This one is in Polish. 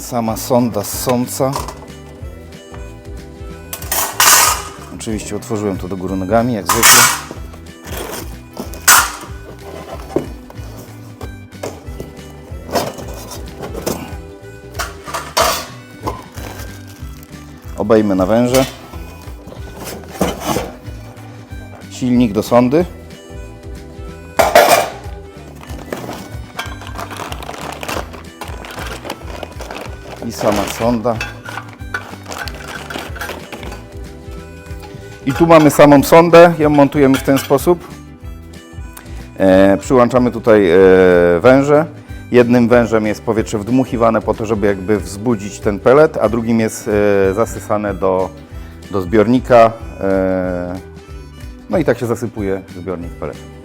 Sama sonda z sąca. Oczywiście otworzyłem to do góry nogami, jak zwykle. Obejmę na węże. Silnik do sondy. I sama sonda. I tu mamy samą sondę. Ją montujemy w ten sposób. E, przyłączamy tutaj e, węże. Jednym wężem jest powietrze wdmuchiwane po to, żeby jakby wzbudzić ten pelet, a drugim jest e, zasysane do, do zbiornika. E, no i tak się zasypuje zbiornik peletu.